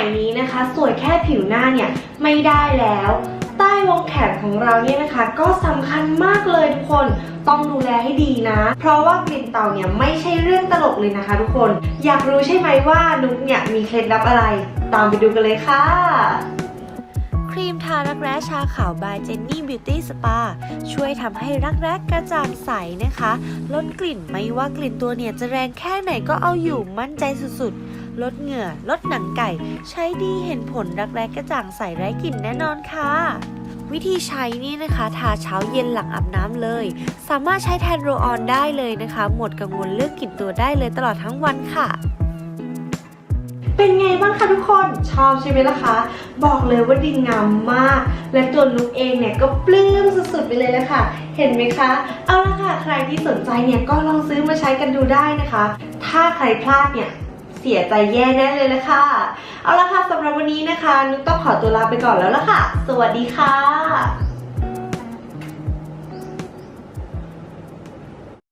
ยนี้นะคะ สวยแค่ผิวหน้าเนี่ยไม่ได้แล้ว ใต้วงแขนของเราเนี่ยนะคะ ก็สำคัญมากเลยทุกคนต้องดูแลให้ดีนะ เพราะว่ากลิ่นเต่าเนี่ยไม่ใช่เรื่องตลกเลยนะคะ ทุกคน อยากรู้ใช่ไหมว่านุ๊กเนี่ยมีเคล็ดลับอะไร ตามไปดูกันเลยค่ะครีมทารักแร้ชาขาวบายเจนนี่บิวตี้สปาช่วยทำให้รักแร้กระจ่างใสนะคะ ลดกลิ่นไม่ว่ากลิ่นตัวเนี่ยจะแรงแค่ไหนก็เอาอยู่มั่นใจสุดๆ ลดเหงื่อ ลดหนังไก่ ใช้ดีเห็นผลรักแร้กระจ่างใสไร้กลิ่นแน่นอนค่ะ วิธีใช้นี่นะคะ ทาเช้าเย็นหลังอาบน้ำเลย สามารถใช้แทนโรลออนได้เลยนะคะ หมดกังวลเรื่องกลิ่นตัวได้เลยตลอดทั้งวันค่ะเป็นไงบ้างคะทุกคนชอบใช่ไหมล่ะคะ บอกเลยว่าดีงามมาก และตัวนุกเองเนี่ยก็ปลื้มสุดๆไปเลยละค่ะ เห็นไหมคะ เอาละค่ะ ใครที่สนใจเนี่ยก็ลองซื้อมาใช้กันดูได้นะคะ ถ้าใครพลาดเนี่ย เสียใจแย่แน่เลยละค่ะ เอาละค่ะสำหรับวันนี้นะคะ นุ๊กต้องขอตัวลาไปก่อนแล้วละค่ะ สวัสดีค่ะ